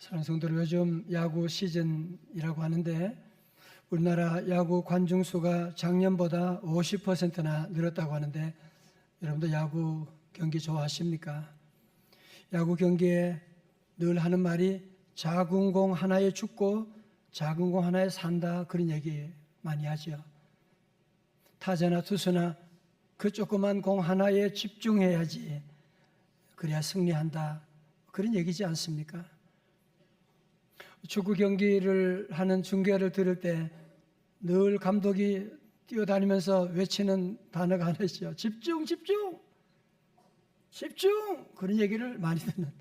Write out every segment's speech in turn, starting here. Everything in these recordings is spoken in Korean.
사랑하는 성도들 요즘 야구 시즌이라고 하는데 우리나라 야구 관중 수가 작년보다 50%나 늘었다고 하는데 여러분들 야구 경기 좋아하십니까? 야구 경기에 늘 하는 말이 작은 공 하나에 죽고 작은 공 하나에 산다 그런 얘기 많이 하죠. 타자나 투수나 그 조그만 공 하나에 집중해야지 그래야 승리한다 그런 얘기지 않습니까? 축구 경기를 하는 중계를 들을 때 늘 감독이 뛰어다니면서 외치는 단어가 하나 있죠. 집중, 집중, 집중. 그런 얘기를 많이 듣는.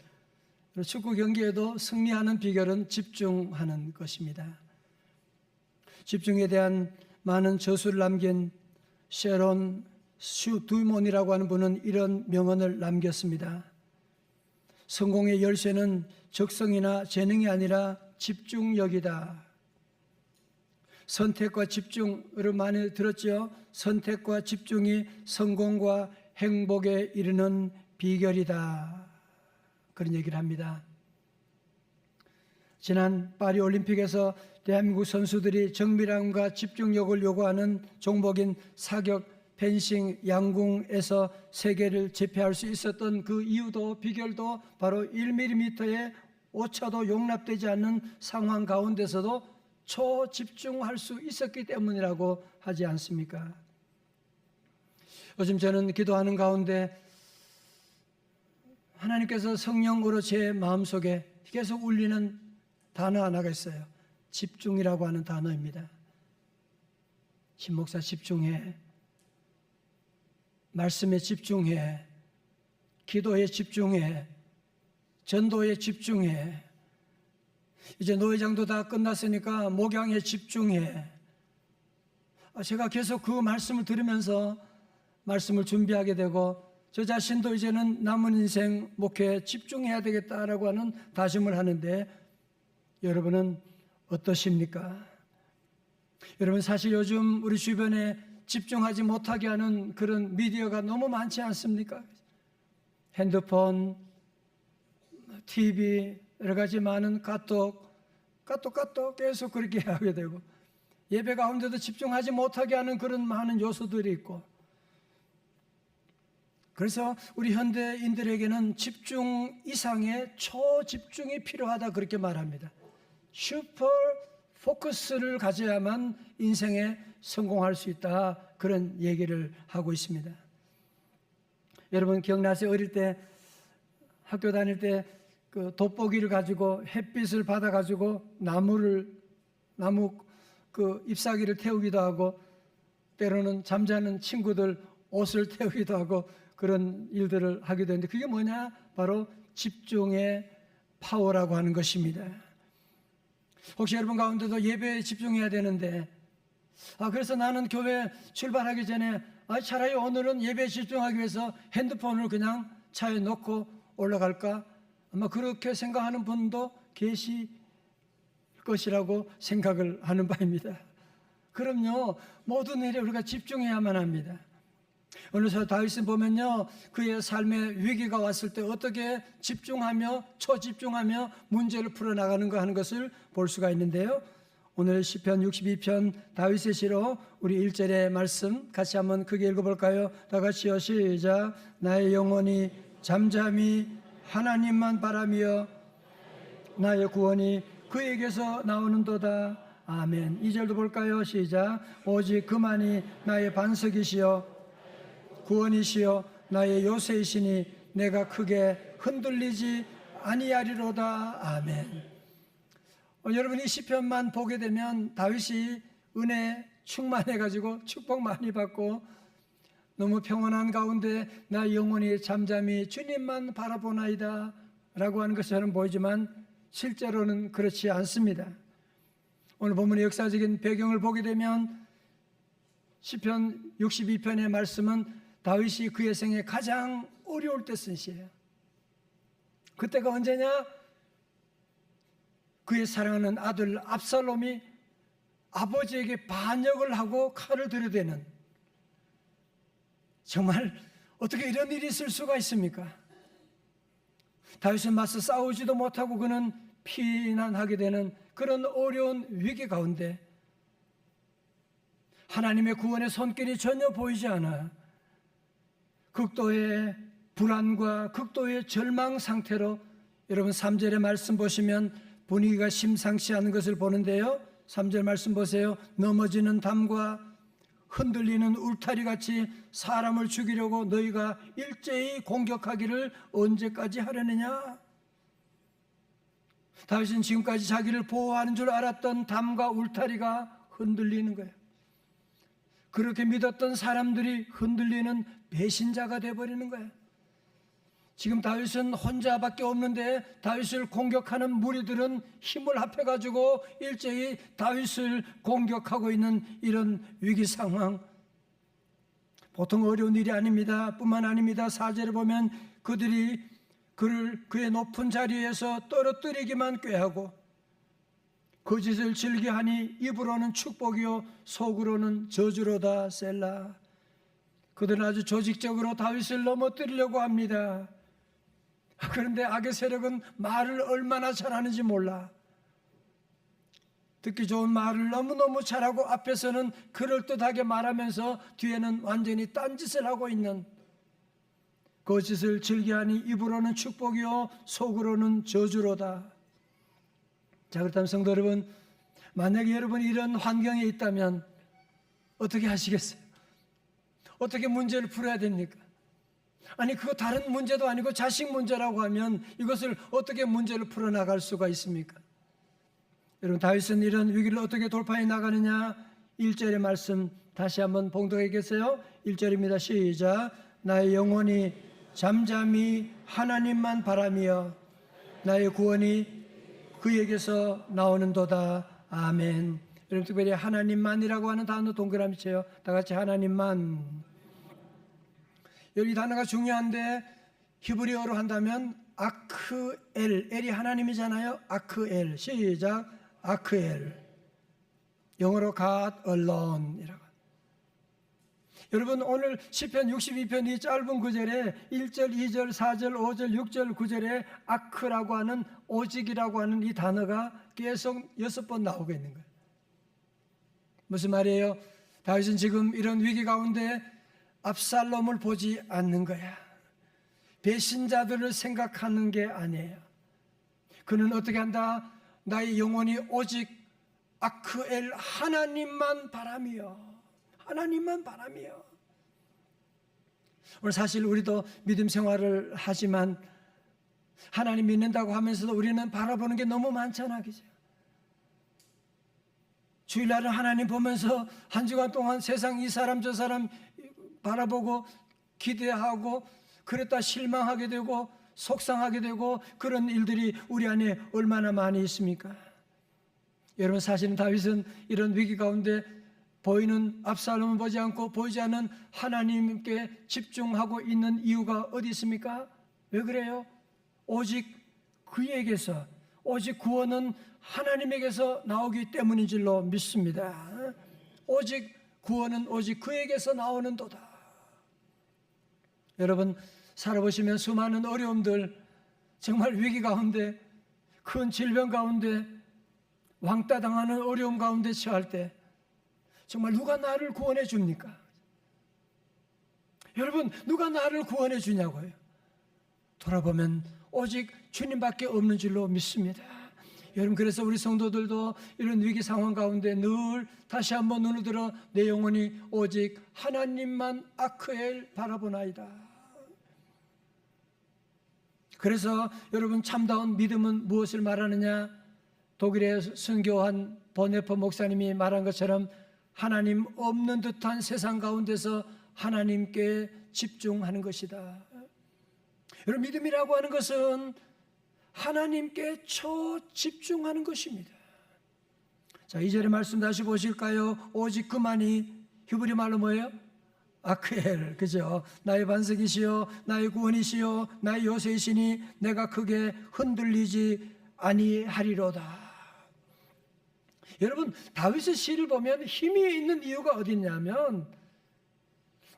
축구 경기에도 승리하는 비결은 집중하는 것입니다. 집중에 대한 많은 저수를 남긴 셰론 슈 두몬이라고 하는 분은 이런 명언을 남겼습니다. 성공의 열쇠는 적성이나 재능이 아니라 집중력이다. 선택과 집중을 많이 들었죠. 선택과 집중이 성공과 행복에 이르는 비결이다. 그런 얘기를 합니다. 지난 파리 올림픽에서 대한민국 선수들이 정밀함과 집중력을 요구하는 종목인 사격, 펜싱, 양궁에서 세계를 제패할 수 있었던 그 이유도 비결도 바로 1mm의 오차도 용납되지 않는 상황 가운데서도 초집중할 수 있었기 때문이라고 하지 않습니까? 요즘 저는 기도하는 가운데 하나님께서 성령으로 제 마음속에 계속 울리는 단어 하나가 있어요. 집중이라고 하는 단어입니다. 신목사 집중해. 말씀에 집중해. 기도에 집중해. 전도에 집중해. 이제 노회장도 다 끝났으니까 목양에 집중해. 아, 제가 계속 그 말씀을 들으면서 말씀을 준비하게 되고 저 자신도 이제는 남은 인생 목회에 집중해야 되겠다라고 하는 다짐을 하는데 여러분은 어떠십니까? 여러분 사실 요즘 우리 주변에 집중하지 못하게 하는 그런 미디어가 너무 많지 않습니까? 핸드폰, TV, 여러 가지 많은 카톡, 카톡, 카톡 계속 그렇게 하게 되고 예배 가운데도 집중하지 못하게 하는 그런 많은 요소들이 있고 그래서 우리 현대인들에게는 집중 이상의 초집중이 필요하다 그렇게 말합니다. 슈퍼 포커스를 가져야만 인생에 성공할 수 있다 그런 얘기를 하고 있습니다. 여러분 기억나세요? 어릴 때 학교 다닐 때 그 돋보기를 가지고 햇빛을 받아 가지고 나무를 나무 그 잎사귀를 태우기도 하고 때로는 잠자는 친구들 옷을 태우기도 하고 그런 일들을 하게 되는데 그게 뭐냐? 바로 집중의 파워라고 하는 것입니다. 혹시 여러분 가운데도 예배에 집중해야 되는데 아 그래서 나는 교회 출발하기 전에 아 차라리 오늘은 예배에 집중하기 위해서 핸드폰을 그냥 차에 놓고 올라갈까? 아마 그렇게 생각하는 분도 계실 것이라고 생각을 하는 바입니다. 그럼요, 모든 일에 우리가 집중해야만 합니다. 어느 서 다윗을 보면요, 그의 삶에 위기가 왔을 때 어떻게 집중하며 초집중하며 문제를 풀어나가는 거 하는 것을 볼 수가 있는데요. 오늘 시편 62편 다윗의 시로 우리 1절의 말씀 같이 한번 크게 읽어볼까요? 다 같이요 시작 나의 영혼이 잠잠히 하나님만 바라며 나의 구원이 그에게서 나오는도다. 아멘. 2절도 볼까요? 시작. 오직 그만이 나의 반석이시여 구원이시여 나의 요새이시니 내가 크게 흔들리지 아니하리로다. 아멘. 어, 여러분 이 시편만 보게 되면 다윗이 은혜 충만해 가지고 축복 많이 받고 너무 평안한 가운데 나 영혼이 잠잠히 주님만 바라보나이다 라고 하는 것처럼 보이지만 실제로는 그렇지 않습니다. 오늘 본문의 역사적인 배경을 보게 되면 시편 62편의 말씀은 다윗이 그의 생에 가장 어려울 때 쓴 시예요. 그때가 언제냐? 그의 사랑하는 아들 압살롬이 아버지에게 반역을 하고 칼을 들여대는 정말 어떻게 이런 일이 있을 수가 있습니까? 다윗은 맞서 싸우지도 못하고 그는 피난하게 되는 그런 어려운 위기 가운데 하나님의 구원의 손길이 전혀 보이지 않아 극도의 불안과 극도의 절망 상태로 여러분 3절의 말씀 보시면 분위기가 심상치 않은 것을 보는데요. 3절 말씀 보세요. 넘어지는 담과 흔들리는 울타리 같이 사람을 죽이려고 너희가 일제히 공격하기를 언제까지 하려느냐? 다윗은 지금까지 자기를 보호하는 줄 알았던 담과 울타리가 흔들리는 거예요. 그렇게 믿었던 사람들이 흔들리는 배신자가 되어버리는 거예요. 지금 다윗은 혼자밖에 없는데 다윗을 공격하는 무리들은 힘을 합해 가지고 일제히 다윗을 공격하고 있는 이런 위기 상황. 보통 어려운 일이 아닙니다. 뿐만 아닙니다. 사절에 보면 그들이 그를 그의 높은 자리에서 떨어뜨리기만 꾀하고 거짓을 즐겨하니 입으로는 축복이요 속으로는 저주로다 셀라. 그들은 아주 조직적으로 다윗을 넘어뜨리려고 합니다. 그런데 악의 세력은 말을 얼마나 잘하는지 몰라. 듣기 좋은 말을 너무너무 잘하고 앞에서는 그럴듯하게 말하면서 뒤에는 완전히 딴짓을 하고 있는 거짓을 즐겨하니 입으로는 축복이요 속으로는 저주로다. 자 그렇다면 성도 여러분 만약에 여러분 이런 환경에 있다면 어떻게 하시겠어요? 어떻게 문제를 풀어야 됩니까? 아니 그거 다른 문제도 아니고 자식 문제라고 하면 이것을 어떻게 문제를 풀어 나갈 수가 있습니까? 여러분 다윗은 이런 위기를 어떻게 돌파해 나가느냐? 1절의 말씀 다시 한번 봉독해 계세요. 1절입니다. 시작. 나의 영혼이 잠잠히 하나님만 바라며 나의 구원이 그에게서 나오는도다. 아멘. 여러분 특별히 하나님만이라고 하는 단어 동그라미 쳐요. 다 같이 하나님만 여기 단어가 중요한데 히브리어로 한다면 아크엘. 엘이 하나님이잖아요. 아크엘. 시작. 아크엘. 영어로 God alone이라고. 여러분 오늘 시편 62편 이 짧은 구절에 1절, 2절, 4절, 5절, 6절, 9절에 아크라고 하는 오직이라고 하는 이 단어가 계속 여섯 번 나오고 있는 거예요. 무슨 말이에요? 다윗은 지금 이런 위기 가운데 압살롬을 보지 않는 거야. 배신자들을 생각하는 게 아니에요. 그는 어떻게 한다? 나의 영혼이 오직 아크엘 하나님만 바라며 하나님만 바라며 오늘 사실 우리도 믿음 생활을 하지만 하나님 믿는다고 하면서도 우리는 바라보는 게 너무 많잖아 그죠? 주일날은 하나님 보면서 한 주간 동안 세상 이 사람 저 사람 바라보고 기대하고 그랬다 실망하게 되고 속상하게 되고 그런 일들이 우리 안에 얼마나 많이 있습니까? 여러분 사실은 다윗은 이런 위기 가운데 보이는 압살롬을 보지 않고 보이지 않는 하나님께 집중하고 있는 이유가 어디 있습니까? 왜 그래요? 오직 그에게서 오직 구원은 하나님에게서 나오기 때문인 줄로 믿습니다. 오직 구원은 오직 그에게서 나오는 도다. 여러분 살아보시면 수많은 어려움들 정말 위기 가운데 큰 질병 가운데 왕따 당하는 어려움 가운데 처할 때 정말 누가 나를 구원해 줍니까? 여러분 누가 나를 구원해 주냐고요? 돌아보면 오직 주님밖에 없는 줄로 믿습니다. 여러분 그래서 우리 성도들도 이런 위기 상황 가운데 늘 다시 한번 눈을 들어 내 영혼이 오직 하나님만 아크엘 바라보나이다. 그래서 여러분 참다운 믿음은 무엇을 말하느냐? 독일의 순교한 보네퍼 목사님이 말한 것처럼 하나님 없는 듯한 세상 가운데서 하나님께 집중하는 것이다. 여러분 믿음이라고 하는 것은 하나님께 초 집중하는 것입니다. 자, 이절의 말씀 다시 보실까요? 오직 그만이 히브리 말로 뭐예요? 아크엘, 그죠? 나의 반석이시요, 나의 구원이시요, 나의 요새이시니 내가 크게 흔들리지 아니하리로다. 여러분, 다윗의 시를 보면 힘이 있는 이유가 어디 있냐면,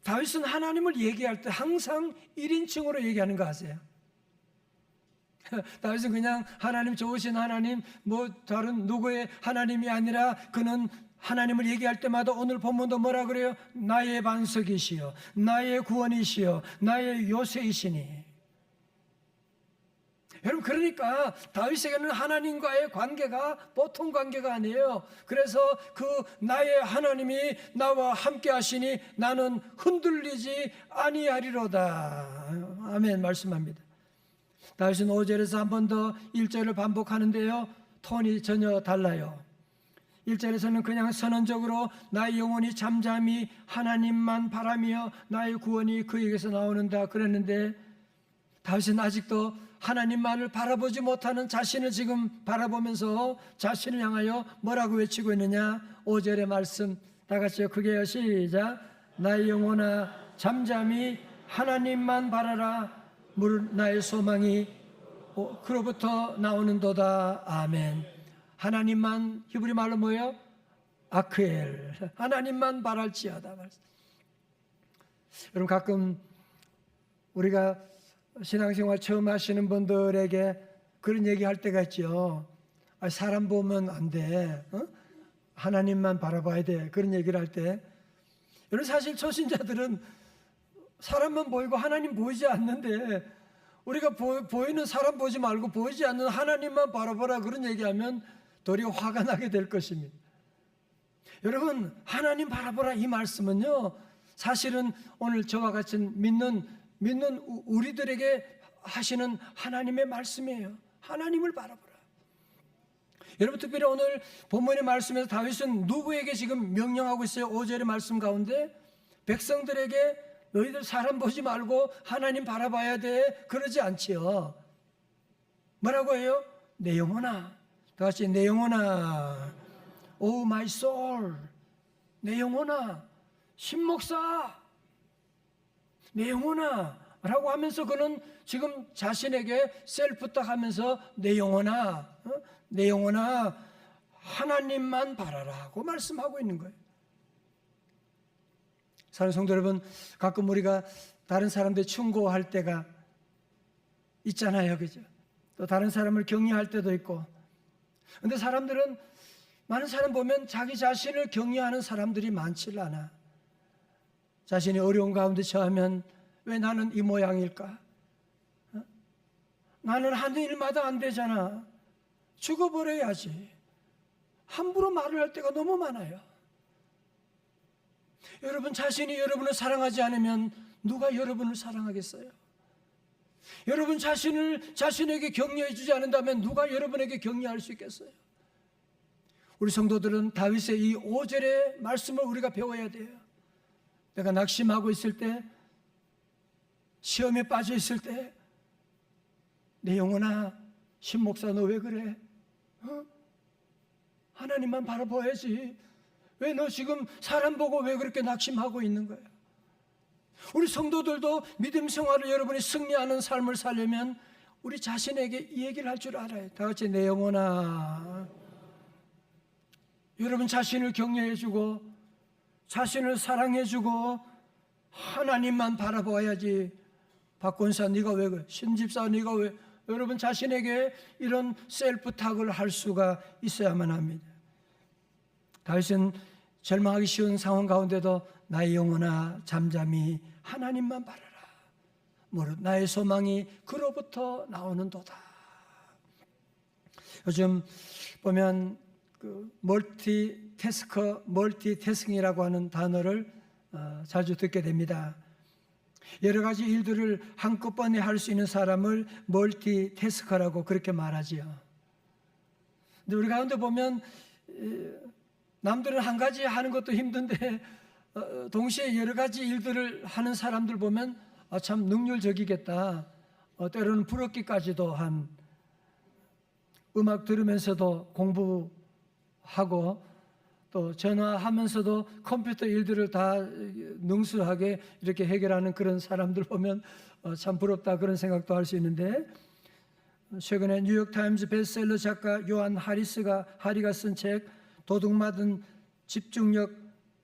다윗은 하나님을 얘기할 때 항상 1인칭으로 얘기하는 거 아세요? 다윗은 그냥 하나님 좋으신 하나님 뭐 다른 누구의 하나님이 아니라 그는 하나님을 얘기할 때마다 오늘 본문도 뭐라 그래요? 나의 반석이시여 나의 구원이시여 나의 요새이시니 여러분 그러니까 다윗에게는 하나님과의 관계가 보통 관계가 아니에요. 그래서 그 나의 하나님이 나와 함께 하시니 나는 흔들리지 아니하리로다. 아멘 말씀합니다. 다윗은 5절에서 한 번 더 1절을 반복하는데요. 톤이 전혀 달라요. 1절에서는 그냥 선언적으로 나의 영혼이 잠잠히 하나님만 바라며 나의 구원이 그에게서 나오는다 그랬는데 다윗은 아직도 하나님만을 바라보지 못하는 자신을 지금 바라보면서 자신을 향하여 뭐라고 외치고 있느냐? 5절의 말씀. 다 같이요. 크게 시작. 나의 영혼아 잠잠히 하나님만 바라라. 무릇 나의 소망이 오- 그로부터 나오는도다. 아멘 하나님만 히브리 말로 뭐예요? 아크엘 하나님만 바랄지어다. 여러분 가끔 우리가 신앙생활 처음 하시는 분들에게 그런 얘기 할 때가 있죠. 아, 사람 보면 안 돼. 어? 하나님만 바라봐야 돼. 그런 얘기를 할 때. 여러분 사실 초신자들은 사람만 보이고 하나님 보이지 않는데 우리가 보, 이는 사람 보지 말고 보이지 않는 하나님만 바라보라 그런 얘기하면 도리어 화가 나게 될 것입니다. 여러분 하나님 바라보라 이 말씀은요 사실은 오늘 저와 같이 믿는 믿는 우- 우리들에게 하시는 하나님의 말씀이에요. 하나님을 바라보라. 여러분 특별히 오늘 본문의 말씀에서 다윗은 누구에게 지금 명령하고 있어요? 5절의 말씀 가운데 백성들에게 너희들 사람 보지 말고 하나님 바라봐야 돼. 그러지 않지요. 뭐라고 해요? 내 영혼아. 다 같이 내 영혼아. 오 마이 소울. 내 영혼아. 신목사. 내 영혼아. 라고 하면서 그는 지금 자신에게 셀프 딱 하면서 내 영혼아. 어? 내 영혼아. 하나님만 바라라고 말씀하고 있는 거예요. 사는 성도 여러분, 가끔 우리가 다른 사람들 충고할 때가 있잖아요. 그죠? 또 다른 사람을 격려할 때도 있고. 근데 사람들은 많은 사람 보면 자기 자신을 격려하는 사람들이 많지 않아. 자신이 어려운 가운데 처하면 왜 나는 이 모양일까? 어? 나는 하는 일마다 안 되잖아. 죽어버려야지. 함부로 말을 할 때가 너무 많아요. 여러분 자신이 여러분을 사랑하지 않으면 누가 여러분을 사랑하겠어요? 여러분 자신을 자신에게 격려해 주지 않는다면 누가 여러분에게 격려할 수 있겠어요? 우리 성도들은 다윗의 이 5절의 말씀을 우리가 배워야 돼요. 내가 낙심하고 있을 때 시험에 빠져 있을 때 내 영혼아 신 목사 너 왜 그래? 어? 하나님만 바라봐야지. 왜 너 지금 사람 보고 왜 그렇게 낙심하고 있는 거야? 우리 성도들도 믿음 생활을 여러분이 승리하는 삶을 살려면 우리 자신에게 이 얘기를 할 줄 알아요. 다 같이 내 영혼아. 여러분 자신을 격려해주고 자신을 사랑해주고 하나님만 바라봐야지. 박권사 네가 왜? 신집사 네가 왜? 여러분 자신에게 이런 셀프 탁을 할 수가 있어야만 합니다. 다윗은 절망하기 쉬운 상황 가운데도 나의 영혼아 잠잠히 하나님만 바라라. 무릇 나의 소망이 그로부터 나오는도다. 요즘 보면 그 멀티태스커, 멀티태스킹이라고 하는 단어를 어, 자주 듣게 됩니다. 여러 가지 일들을 한꺼번에 할 수 있는 사람을 멀티태스커라고 그렇게 말하지요. 근데 우리 가운데 보면 이, 남들은 한 가지 하는 것도 힘든데 어, 동시에 여러 가지 일들을 하는 사람들 보면 아, 참 능률적이겠다. 어, 때로는 부럽기까지도 한 음악 들으면서도 공부하고 또 전화하면서도 컴퓨터 일들을 다 능수하게 이렇게 해결하는 그런 사람들 보면 어, 참 부럽다 그런 생각도 할 수 있는데 최근에 뉴욕 타임즈 베스트셀러 작가 요한 하리스가 하리가 쓴 책 도둑맞은 집중력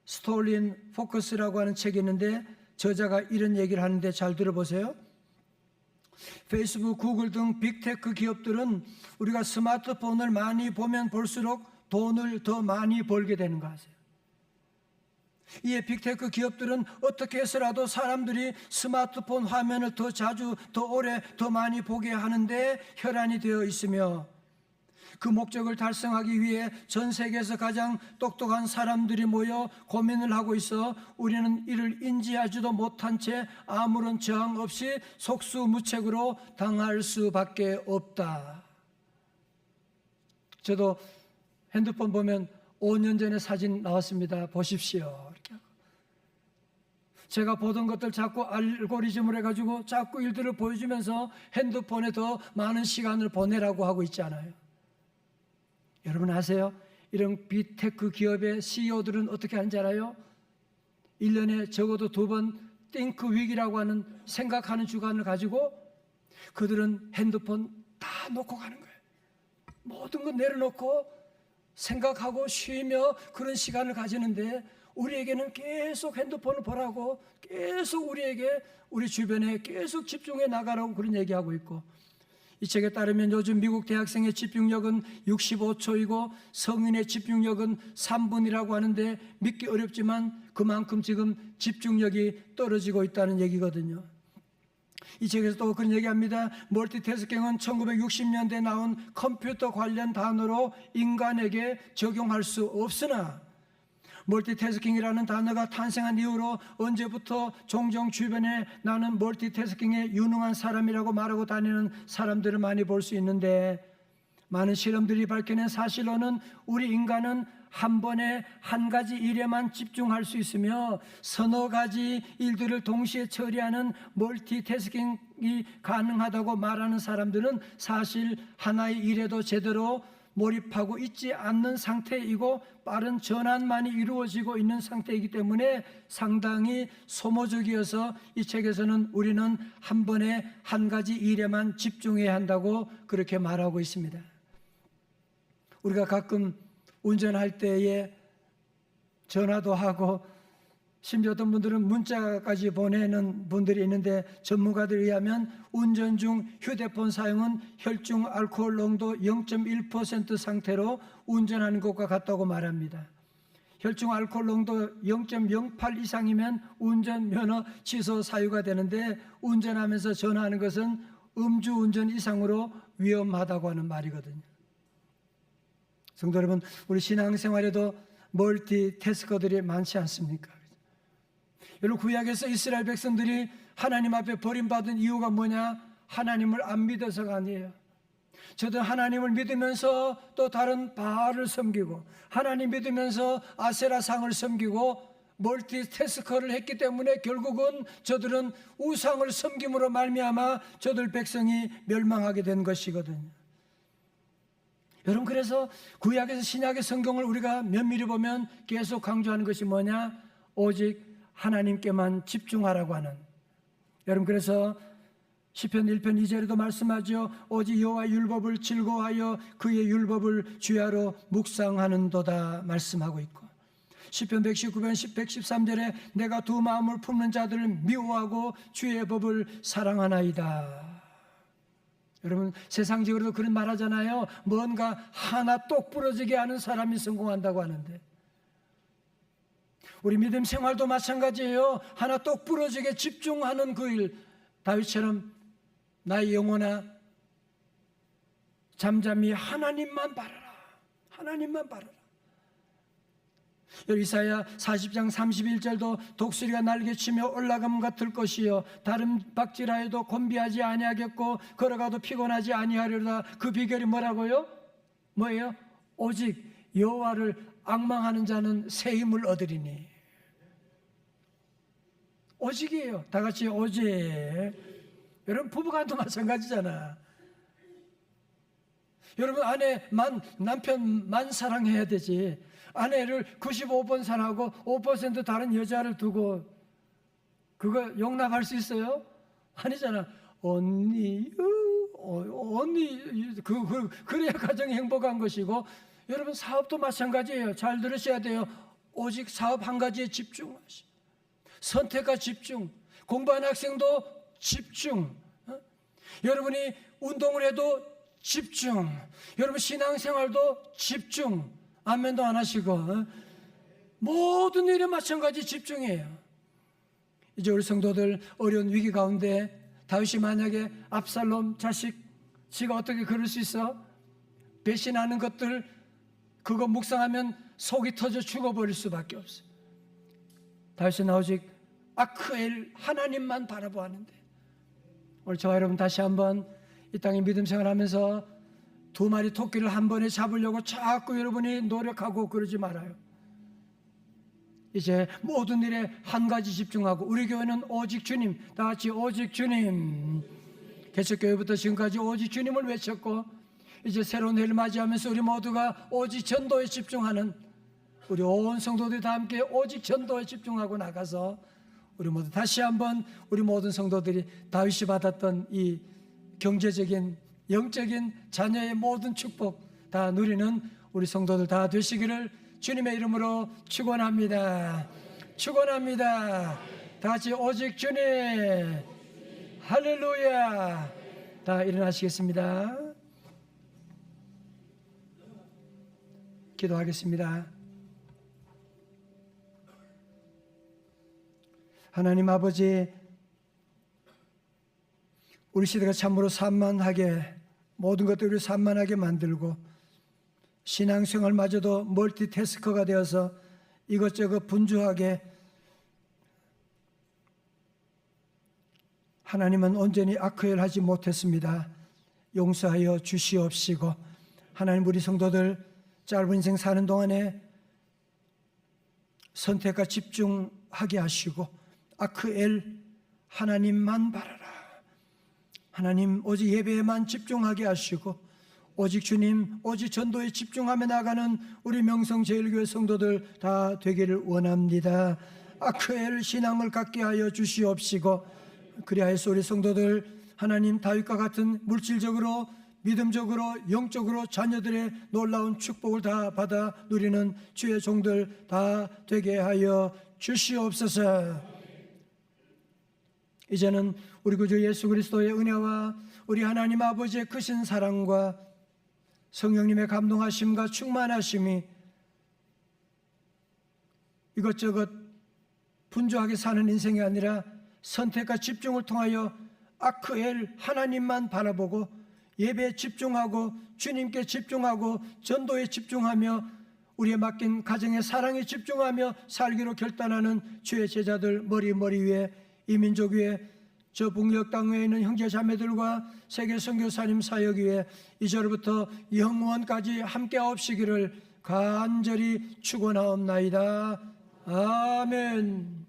스톨린 포커스라고 하는 책이 있는데 저자가 이런 얘기를 하는데 잘 들어보세요. 페이스북, 구글 등 빅테크 기업들은 우리가 스마트폰을 많이 보면 볼수록 돈을 더 많이 벌게 되는 거 아세요? 이에 빅테크 기업들은 어떻게 해서라도 사람들이 스마트폰 화면을 더 자주, 더 오래, 더 많이 보게 하는데 혈안이 되어 있으며 그 목적을 달성하기 위해 전 세계에서 가장 똑똑한 사람들이 모여 고민을 하고 있어 우리는 이를 인지하지도 못한 채 아무런 저항 없이 속수무책으로 당할 수밖에 없다. 저도 핸드폰 보면 5년 전에 사진 나왔습니다. 보십시오. 제가 보던 것들 자꾸 알고리즘을 해가지고 자꾸 일들을 보여주면서 핸드폰에 더 많은 시간을 보내라고 하고 있잖아요. 여러분 아세요? 이런 빅테크 기업의 CEO들은 어떻게 하는지 알아요? 1년에 적어도 두번 띵크 윅이라고 하는 생각하는 주간을 가지고 그들은 핸드폰 다 놓고 가는 거예요. 모든 거 내려놓고 생각하고 쉬며 그런 시간을 가지는데 우리에게는 계속 핸드폰을 보라고 계속 우리에게 우리 주변에 계속 집중해 나가라고 그런 얘기하고 있고 이 책에 따르면 요즘 미국 대학생의 집중력은 65초이고 성인의 집중력은 3분이라고 하는데 믿기 어렵지만 그만큼 지금 집중력이 떨어지고 있다는 얘기거든요. 이 책에서 또 그런 얘기합니다. 멀티태스킹은 1960년대에 나온 컴퓨터 관련 단어로 인간에게 적용할 수 없으나 멀티태스킹이라는 단어가 탄생한 이후로 언제부터 종종 주변에 나는 멀티태스킹에 유능한 사람이라고 말하고 다니는 사람들을 많이 볼 수 있는데 많은 실험들이 밝혀낸 사실로는 우리 인간은 한 번에 한 가지 일에만 집중할 수 있으며 서너 가지 일들을 동시에 처리하는 멀티태스킹이 가능하다고 말하는 사람들은 사실 하나의 일에도 제대로 몰입하고 있지 않는 상태이고 빠른 전환만이 이루어지고 있는 상태이기 때문에 상당히 소모적이어서 이 책에서는 우리는 한 번에 한 가지 일에만 집중해야 한다고 그렇게 말하고 있습니다. 우리가 가끔 운전할 때에 전화도 하고 심지어 어떤 분들은 문자까지 보내는 분들이 있는데 전문가들에 의하면 운전 중 휴대폰 사용은 혈중 알코올 농도 0.1% 상태로 운전하는 것과 같다고 말합니다. 혈중 알코올 농도 0.08 이상이면 운전 면허 취소 사유가 되는데 운전하면서 전화하는 것은 음주 운전 이상으로 위험하다고 하는 말이거든요. 성도 여러분, 우리 신앙생활에도 멀티태스커들이 많지 않습니까? 여러분 구약에서 이스라엘 백성들이 하나님 앞에 버림받은 이유가 뭐냐? 하나님을 안 믿어서가 아니에요. 저도 하나님을 믿으면서 또 다른 바알을 섬기고 하나님 믿으면서 아세라상을 섬기고 멀티태스커를 했기 때문에 결국은 저들은 우상을 섬김으로 말미암아 저들 백성이 멸망하게 된 것이거든요. 여러분 그래서 구약에서 신약의 성경을 우리가 면밀히 보면 계속 강조하는 것이 뭐냐? 오직 하나님께만 집중하라고 하는 여러분 그래서 시편 1편 2절에도 말씀하죠. 오직 여호와 율법을 즐거워하여 그의 율법을 주야로 묵상하는도다 말씀하고 있고 시편 119편 113절에 내가 두 마음을 품는 자들을 미워하고 주의 법을 사랑하나이다. 여러분 세상적으로도 그런 말하잖아요. 뭔가 하나 똑 부러지게 하는 사람이 성공한다고 하는데 우리 믿음 생활도 마찬가지예요. 하나 똑 부러지게 집중하는 그 일. 다윗처럼 나의 영혼아 잠잠히 하나님만 바라라. 하나님만 바라라. 이사야 40장 31절도 독수리가 날개치며 올라감 같을 것이요 다른 박질하여도 곤비하지 아니하겠고 걸어가도 피곤하지 아니하리로다 그 비결이 뭐라고요? 뭐예요? 오직 여호와를 악망하는 자는 새 힘을 얻으리니. 오직이에요. 다 같이 오직. 여러분 부부간도 마찬가지잖아. 여러분 아내만 남편만 사랑해야 되지. 아내를 95번 사랑하고 5% 다른 여자를 두고 그거 용납할 수 있어요? 아니잖아. 언니, 어, 언니, 그, 그, 그래야 가정이 행복한 것이고, 여러분 사업도 마찬가지예요. 잘 들으셔야 돼요. 오직 사업 한 가지에 집중하시. 선택과 집중. 공부하는 학생도 집중. 어? 여러분이 운동을 해도 집중. 여러분 신앙생활도 집중. 아멘도 안 하시고 어? 모든 일에 마찬가지 집중이에요. 이제 우리 성도들 어려운 위기 가운데 다윗이 만약에 압살롬 자식 지가 어떻게 그럴 수 있어? 배신하는 것들 그거 묵상하면 속이 터져 죽어버릴 수밖에 없어. 다윗은 오직 아크엘 하나님만 바라보았는데 오늘 저와 여러분 다시 한번 이 땅에 믿음 생활하면서 두 마리 토끼를 한 번에 잡으려고 자꾸 여러분이 노력하고 그러지 말아요. 이제 모든 일에 한 가지 집중하고 우리 교회는 오직 주님 다 같이 오직 주님 개척교회부터 지금까지 오직 주님을 외쳤고 이제 새로운 해를 맞이하면서 우리 모두가 오직 전도에 집중하는 우리 온 성도들이 다 함께 오직 전도에 집중하고 나가서 우리 모두 다시 한번 우리 모든 성도들이 다윗이 받았던 이 경제적인 영적인 자녀의 모든 축복 다 누리는 우리 성도들 다 되시기를 주님의 이름으로 축원합니다. 축원합니다. 다 같이 오직 주님 할렐루야. 다 일어나시겠습니다. 기도하겠습니다. 하나님 아버지, 우리 시대가 참으로 산만하게 모든 것들을 산만하게 만들고 신앙생활마저도 멀티태스커가 되어서 이것저것 분주하게 하나님은 온전히 아크엘하지 못했습니다. 용서하여 주시옵시고 하나님 우리 성도들 짧은 인생 사는 동안에 선택과 집중하게 하시고 아크엘 하나님만 바라라. 하나님 오직 예배에만 집중하게 하시고 오직 주님 오직 전도에 집중하며 나가는 우리 명성제일교회 성도들 다 되기를 원합니다. 아크엘 신앙을 갖게 하여 주시옵시고 그리하여서 우리 성도들 하나님 다윗과 같은 물질적으로 믿음적으로 영적으로 자녀들의 놀라운 축복을 다 받아 누리는 주의 종들 다 되게 하여 주시옵소서. 이제는 우리 구주 예수 그리스도의 은혜와 우리 하나님 아버지의 크신 사랑과 성령님의 감동하심과 충만하심이 이것저것 분주하게 사는 인생이 아니라 선택과 집중을 통하여 아크엘 하나님만 바라보고 예배에 집중하고 주님께 집중하고 전도에 집중하며 우리의 맡긴 가정의 사랑에 집중하며 살기로 결단하는 주의 제자들 머리 머리 위에 이 민족 위에 저 북녘 땅 위에 있는 형제 자매들과 세계 선교사님 사역 위에 이제로부터 영원까지 함께 하옵시기를 간절히 축원하옵나이다. 아멘.